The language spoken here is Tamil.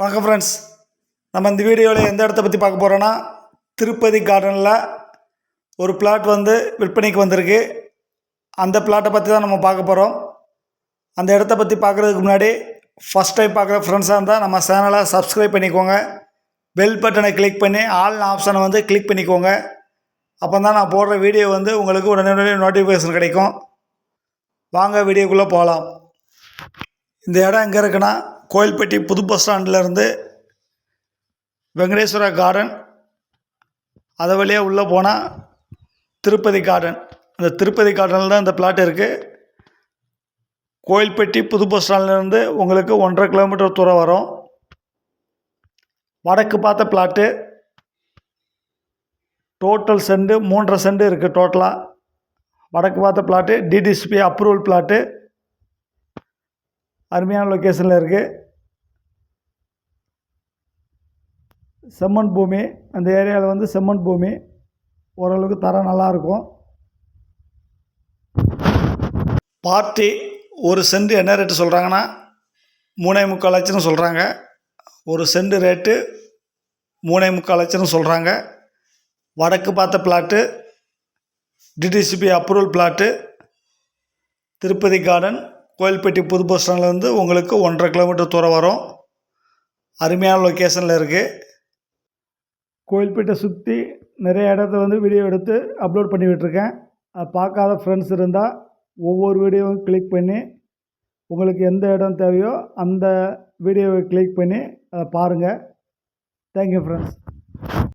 வணக்கம் ஃப்ரெண்ட்ஸ் நம்ம இந்த வீடியோவில் எந்த இடத்த பற்றி பார்க்க போகிறோன்னா திருப்பதி கார்டனில் ஒரு பிளாட் வந்து விற்பனைக்கு வந்திருக்கு. அந்த பிளாட்டை பற்றி தான் நம்ம பார்க்க போகிறோம் அந்த இடத்த பற்றி பார்க்குறதுக்கு முன்னாடி ஃபஸ்ட் டைம் பார்க்குற ஃப்ரெண்ட்ஸாக இருந்தால் நம்ம சேனலை சப்ஸ்கிரைப் பண்ணிக்கோங்க. பெல் பட்டனை கிளிக் பண்ணி ஆல் ஆப்ஷனை வந்து கிளிக் பண்ணிக்கோங்க. அப்போ தான் நான் போடுற வீடியோ வந்து உங்களுக்கு உடனே நோட்டிஃபிகேஷன் கிடைக்கும். வாங்க வீடியோக்குள்ளே போகலாம் இந்த இடம் எங்கே இருக்குன்னா கோயில்பட்டி புது பஸ் ஸ்டாண்ட்லேருந்து வெங்கடேஸ்வரா கார்டன் அதை வழியாக உள்ளே போனால் திருப்பதி கார்டன் அந்த திருப்பதி கார்டனில் தான் இந்த பிளாட் இருக்குது கோயில்பட்டி புது பஸ் ஸ்டாண்ட்லேருந்து உங்களுக்கு ஒன்றரை கிலோமீட்டர் தூரம் வரும். வடக்கு பார்த்த பிளாட்டு டோட்டல் செண்டு மூன்றரை செண்டு இருக்குது டோட்டலாக வடக்கு பார்த்த பிளாட்டு டிடிசிபி அப்ரூவல் பிளாட்டு அருமையான லொக்கேஷனில் இருக்குது செம்மண் பூமி அந்த ஏரியாவில் வந்து செம்மண் பூமி. ஓரளவுக்கு தரம் நல்லாயிருக்கும். பார்ட்டி ஒரு சென்ட் என்ன ரேட்டு சொல்கிறாங்கன்னா மூணே முக்கால் லட்சம்னு சொல்கிறாங்க ஒரு சென்ட் ரேட்டு மூணே முக்கால் லட்சம்னு சொல்கிறாங்க வடக்கு பார்த்த plot DTCP approval plot Tirupati Garden Kovilpatti புது பஸ் ஸ்டாண்ட்லேருந்து உங்களுக்கு ஒன்றரை கிலோமீட்டர் தூரம் வரும். அருமையான லொக்கேஷனில் இருக்குது கோயில்பேட்டை சுற்றி நிறைய இடத்த வந்து வீடியோ எடுத்து அப்லோட் பண்ணி விட்டுருக்கேன். அதை பார்க்காத ஃப்ரெண்ட்ஸ் இருந்தால் ஒவ்வொரு வீடியோவும் கிளிக் பண்ணி உங்களுக்கு எந்த இடம் தேவையோ அந்த வீடியோவை கிளிக் பண்ணி அதை பாருங்கள் தேங்க்யூ ஃப்ரெண்ட்ஸ்